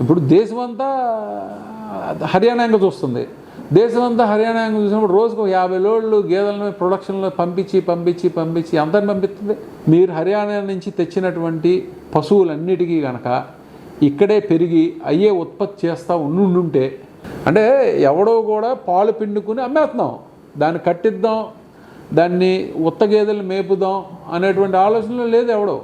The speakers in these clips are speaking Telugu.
ఇప్పుడు దేశమంతా హర్యానా యాంగ చూస్తుంది. దేశమంతా హర్యానా చూసినప్పుడు రోజుకు యాభై లోడ్లు గేదెలను ప్రొడక్షన్లో పంపించి పంపించి పంపించి అందరిని పంపిస్తుంది. మీరు హర్యానా నుంచి తెచ్చినటువంటి పశువులన్నిటికీ కనుక ఇక్కడే పెరిగి అయ్యే ఉత్పత్తి చేస్తూ ఉండుంటే అంటే ఎవడో కూడా పాలు పిండుకుని అమ్మేస్తున్నాం. దాన్ని కట్టిద్దాం దాన్ని ఉత్త గేదెలు మేపుదాం అనేటువంటి ఆలోచనలు లేదు ఎవడో.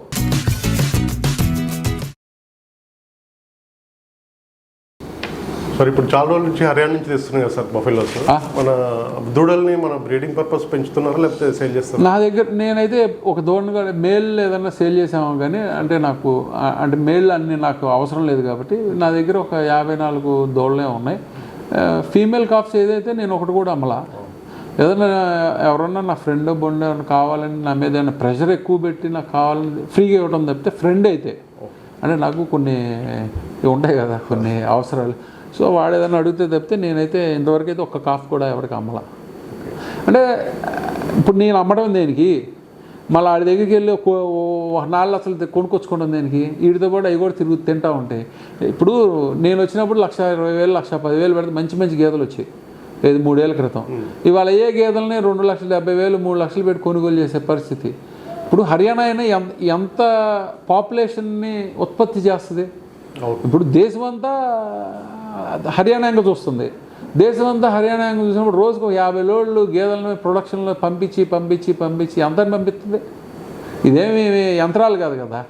సార్ ఇప్పుడు చాలా రోజుల నుంచి హర్యానా నుంచి తెస్తున్నాయి కదా సార్ బఫెలోస్. మన దూడల్ని మన బ్రీడింగ్ పర్పస్ పెంచుతున్నారా లేకపోతే సేల్ చేస్తారా? నా దగ్గర నేనైతే ఒక దూడను కూడా మేల్ ఏదన్నా సేల్ చేసాము కానీ అంటే నాకు అంటే మేల్ అన్ని నాకు అవసరం లేదు కాబట్టి నా దగ్గర ఒక యాభై నాలుగు దూడలే ఉన్నాయి. ఫీమేల్ కాప్స్ ఏదైతే నేను ఒకటి కూడా అమ్మలా. ఏదైనా ఎవరన్నా నా ఫ్రెండ్ బొండ కావాలని నా మీద ఏమైనా ప్రెషర్ ఎక్కువ పెట్టి నాకు కావాలని ఫ్రీగా ఇవ్వడం తప్పితే ఫ్రెండ్ అయితే. అంటే నాకు కొన్ని ఉంటాయి కదా కొన్ని అవసరాలు. సో వాడు ఏదైనా అడిగితే తప్పితే నేనైతే ఇంతవరకు అయితే ఒక్క కాఫ్ కూడా ఎవరికి అమ్మలా. అంటే ఇప్పుడు నేను అమ్మడం దేనికి? మళ్ళీ ఆడి దగ్గరికి వెళ్ళి ఒక నాలుగు లక్షలు కొనుక్కొచ్చుకోవడం దేనికి? వీటితో పాటు అవి కూడా తిరుగు తింటా ఉంటాయి ఇప్పుడు నేను వచ్చినప్పుడు లక్ష ఇరవై వేలు లక్ష పదివేలు పెడితే మంచి మంచి గేదెలు వచ్చాయి. ఏది మూడేళ్ళ క్రితం. ఇవాళ ఏ గేదెలని రెండు లక్షల డెబ్బై వేలు మూడు లక్షలు పెట్టి కొనుగోలు చేసే పరిస్థితి. ఇప్పుడు హర్యానా అయినా ఎంత ఎంత పాపులేషన్ని ఉత్పత్తి చేస్తుంది? ఇప్పుడు దేశమంతా హర్యానా యాంగ చూస్తుంది. దేశమంతా హర్యానా యాంగ చూసినప్పుడు రోజుకు ఒక యాభై లోడ్లు గేదెలను ప్రొడక్షన్లో పంపించి పంపించి పంపించి అంతని పంపిస్తుంది. ఇదేమి యంత్రాలు కాదు కదా.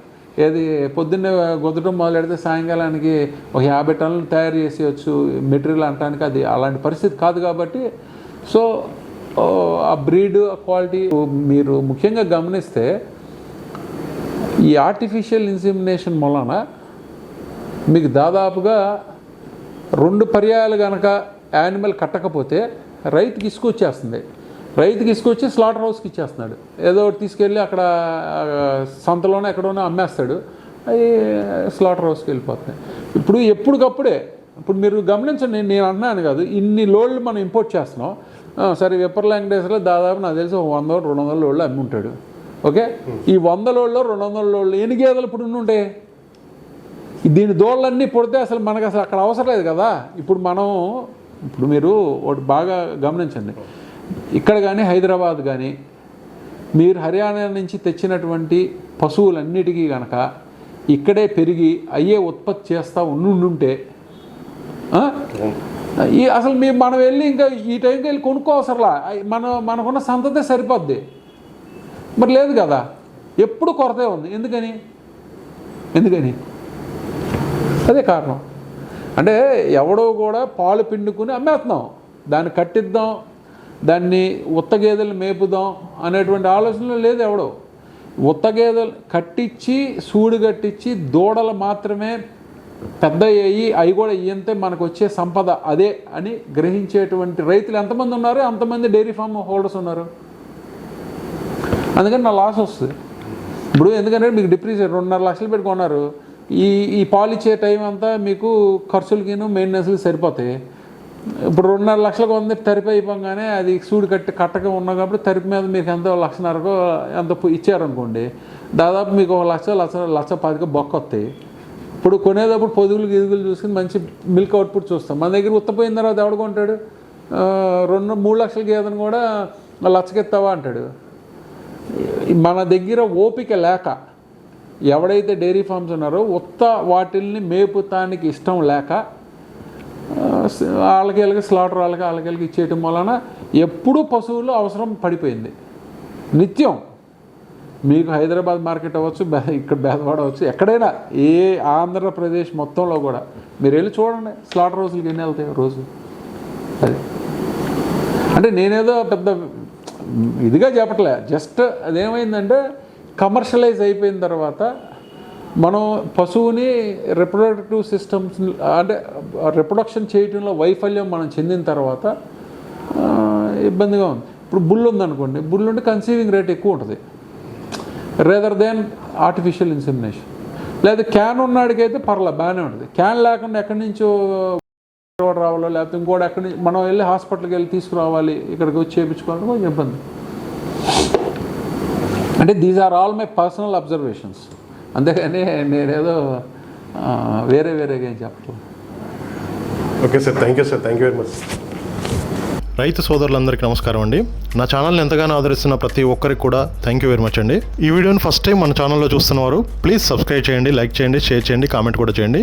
ఏది పొద్దున్నే గొద్దటం మొదలెడితే సాయంకాలానికి ఒక యాభై టన్నులు తయారు చేసేయచ్చు మెటీరియల్ అనడానికి అది అలాంటి పరిస్థితి కాదు కాబట్టి. సో ఆ బ్రీడ్ ఆ క్వాలిటీ మీరు ముఖ్యంగా గమనిస్తే ఈ ఆర్టిఫిషియల్ ఇన్సిమినేషన్ వలన మీకు దాదాపుగా రెండు పర్యాయాలు కనుక యానిమల్ కట్టకపోతే రైతుకి ఇసుకొచ్చేస్తుంది రైతుకి ఇసుకొచ్చి స్లాటర్ హౌస్కి ఇచ్చేస్తున్నాడు. ఏదో ఒకటి తీసుకెళ్ళి అక్కడ సంతలోనే ఎక్కడోనో అమ్మేస్తాడు. అవి స్లాటర్ హౌస్కి వెళ్ళిపోతున్నాయి. ఇప్పుడు ఎప్పటికప్పుడే ఇప్పుడు మీరు గమనించండి నేను- నేను అన్నాను కాదు ఇన్ని లోళ్ళు మనం ఇంపోర్ట్ చేస్తున్నాం. సరే విప్పర్ లాంగ్వేజ్లో దాదాపు నాకు తెలిసి ఒక వంద రెండు వందల లోడ్లు అమ్మి ఉంటాడు ఓకే? ఈ వంద లోళ్ళు రెండు వందల లోళ్ళు ఎన్ని గేదెలు ఇప్పుడు ఉంటాయి దీని దోళ్ళన్నీ పుడితే అసలు మనకు అసలు అక్కడ అవసరం లేదు కదా. ఇప్పుడు మనం ఇప్పుడు మీరు ఒకటి బాగా గమనించండి. ఇక్కడ కానీ హైదరాబాద్ కానీ మీరు హర్యానా నుంచి తెచ్చినటువంటి పశువులన్నిటికీ కనుక ఇక్కడే పెరిగి అయ్యే ఉత్పత్తి చేస్తూ ఉండుంటే ఈ అసలు మీ మనం వెళ్ళి ఇంకా ఈ టైంకి వెళ్ళి కొనుక్కోవసరలా మన మనకున్న సంతతే సరిపోద్ది. మరి లేదు కదా. ఎప్పుడు కొరతే ఉంది. ఎందుకని? ఎందుకని? అదే కారణం. అంటే ఎవడో కూడా పాలు పిండుకుని అమ్మేస్తున్నాం. దాన్ని కట్టిద్దాం దాన్ని ఉత్త గేదెలు మేపుదాం అనేటువంటి ఆలోచనలు లేదు ఎవడో. ఉత్త గేదెలు కట్టించి సూడు కట్టించి దూడలు మాత్రమే పెద్ద అయ్యి అవి కూడా ఇయ్యంతే మనకు వచ్చే సంపద అదే అని గ్రహించేటువంటి రైతులు ఎంతమంది ఉన్నారు? అంతమంది డైరీ ఫామ్ హోల్డర్స్ ఉన్నారు. అందుకని నా లాస్ వస్తుంది. ఇప్పుడు ఎందుకంటే మీకు డిప్రీసియేట్ రెండున్నర లక్షలు పెట్టుకున్నారు. ఈ ఈ పాలిచ్చే టైం అంతా మీకు ఖర్చులకిను మెయింటెనెన్స్కి సరిపోతాయి. ఇప్పుడు రెండున్నర లక్షలకు ఉంది తరిపి అయిపోగానే అది సూడు కట్టి కట్టక ఉన్నాం కాబట్టి తరిపి మీద మీకు ఎంతో లక్షన్నరకు ఎంత ఇచ్చారనుకోండి దాదాపు మీకు ఒక లక్ష లక్ష లక్ష పదికి బొక్క వస్తాయి ఇప్పుడు కొనేటప్పుడు పొదుగులు గిదుగులు చూసుకుని మంచి మిల్క్ అవుట్పుట్ చూస్తాం. మన దగ్గర ఉత్తపోయిన తర్వాత ఎవడు కొంటాడు? రెండు మూడు లక్షల గేదెను కూడా లచ్చకెత్తావా అంటాడు. మన దగ్గర ఓపిక లేక ఎవడైతే డైరీ ఫార్మ్స్ ఉన్నారో ఉత్త వాటిల్ని మేపుతానికి ఇష్టం లేక ఆ, వాళ్ళకి స్లాటర్ వాళ్ళకి వాళ్ళకి వీళ్ళకి ఇచ్చేయటం వలన ఎప్పుడూ పశువులు అవసరం పడిపోయింది. నిత్యం. మీకు హైదరాబాద్ మార్కెట్ అవ్వచ్చు ఇక్కడ బేదవాడ అవ్వచ్చు ఎక్కడైనా ఏ ఆంధ్రప్రదేశ్ మొత్తంలో కూడా. మీరు వెళ్ళి చూడండి స్లాటర్ హౌస్లకి ఎన్ని వెళ్తాయి రోజు. అది. అంటే నేనేదో పెద్ద ఇదిగా చెప్పట్లే జస్ట్ అదేమైందంటే కమర్షియలైజ్ అయిపోయిన తర్వాత మనం పశువుని రిప్రొడక్టివ్ సిస్టమ్స్ అంటే రిప్రొడక్షన్ చేయటంలో వైఫల్యం మనం చెందిన తర్వాత ఇబ్బందిగా ఉంది. ఇప్పుడు బుల్ ఉందనుకోండి బుల్ ఉంటే కన్సీవింగ్ రేట్ ఎక్కువ ఉంటుంది. రేదర్ దెన్ ఆర్టిఫిషియల్ ఇన్సిమినేషన్ లేదా క్యాన్ ఉన్నాడికైతే పర్ల బాగానే ఉంటుంది. క్యాన్ లేకుండా ఎక్కడి నుంచో రావాలో లేకపోతే ఇంకోటి ఎక్కడి నుంచి మనం వెళ్ళి హాస్పిటల్కి వెళ్ళి తీసుకురావాలి ఇక్కడికి వచ్చి చేయించుకోవాలి కొంచెం ఇబ్బంది. అంటే these are all my personal observations అంతేగాని నేనేదో ఆ, వేరే వేరేగా ఏం చెప్పలేదు okay sir thank you sir thank you very much రైతు సోదరులందరికీ నమస్కారం అండి. నా ఛానల్ని ఎంతగానో ఆదరిస్తున్న ప్రతి ఒక్కరికి కూడా థ్యాంక్ యూ వెరీ మచ్ అండి. ఈ వీడియోని ఫస్ట్ టైం మన ఛానల్లో చూస్తున్నవారు ప్లీజ్ సబ్స్క్రైబ్ చేయండి లైక్ చేయండి షేర్ చేయండి కామెంట్ కూడా చేయండి.